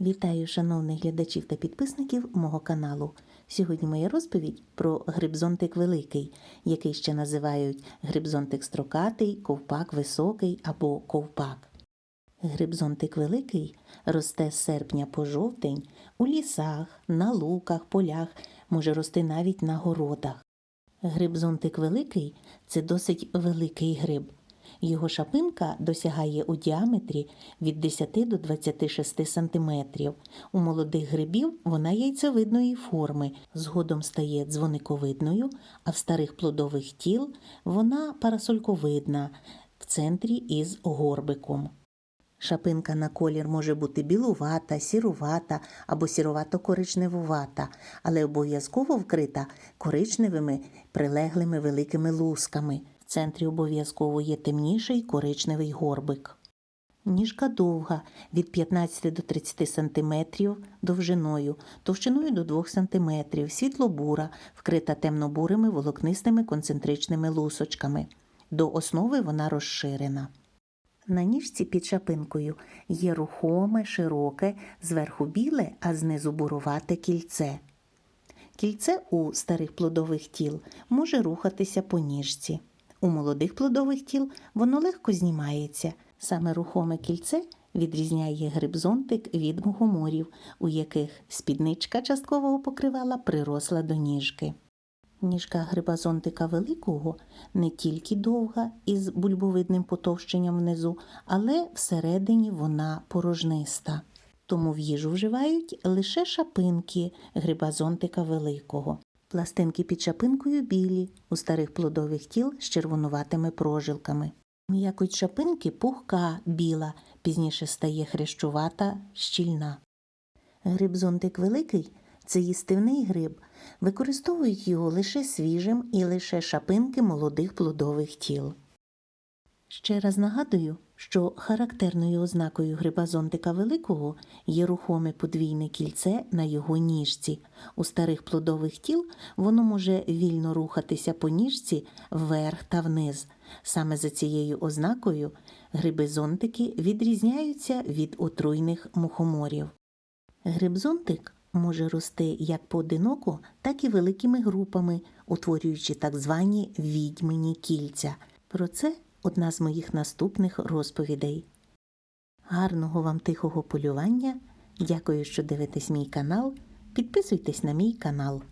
Вітаю шановних глядачів та підписників мого каналу. Сьогодні моя розповідь про грибзонтик великий, який ще називають грибзонтик строкатий, ковпак високий або ковпак. Грибзонтик великий росте з серпня по жовтень у лісах, на луках, полях, може рости навіть на городах. Грибзонтик великий це досить великий гриб. Його шапинка досягає у діаметрі від 10 до 26 см. У молодих грибів вона яйцевидної форми, згодом стає дзвониковидною, а в старих плодових тіл вона парасольковидна в центрі із горбиком. Шапинка на колір може бути білувата, сірувата або сірувато-коричневувата, але обов'язково вкрита коричневими прилеглими великими лусками. Центрі обов'язково є темніший коричневий горбик. Ніжка довга від 15 до 30 см довжиною, товщиною до 2 см, світлобура, вкрита темнобурими волокнистими концентричними лусочками. До основи вона розширена. На ніжці під шапинкою є рухоме, широке, зверху біле, а знизу бурувате кільце. Кільце у старих плодових тіл може рухатися по ніжці. У молодих плодових тіл воно легко знімається. Саме рухоме кільце відрізняє грибзонтик від мухоморів, у яких спідничка часткового покривала приросла до ніжки. Ніжка грибазонтика великого не тільки довга із бульбовидним потовщенням внизу, але всередині вона порожниста. Тому в їжу вживають лише шапинки грибазонтика великого. Пластинки під шапинкою білі, у старих плодових тіл з червонуватими прожилками. М'якоть шапинки пухка біла, пізніше стає хрещувата, щільна. Гриб зонтик великий це їстивний гриб. Використовують його лише свіжим і лише шапинки молодих плодових тіл. Ще раз нагадую, що характерною ознакою гриба зонтика великого є рухоме подвійне кільце на його ніжці. У старих плодових тіл воно може вільно рухатися по ніжці вверх та вниз. Саме за цією ознакою гриби-зонтики відрізняються від отруйних мухоморів. Грибзонтик може рости як поодиноко, так і великими групами, утворюючи так звані відьмині кільця. Про це одна з моїх наступних розповідей. Гарного вам тихого полювання. Дякую, що дивитесь мій канал. Підписуйтесь на мій канал.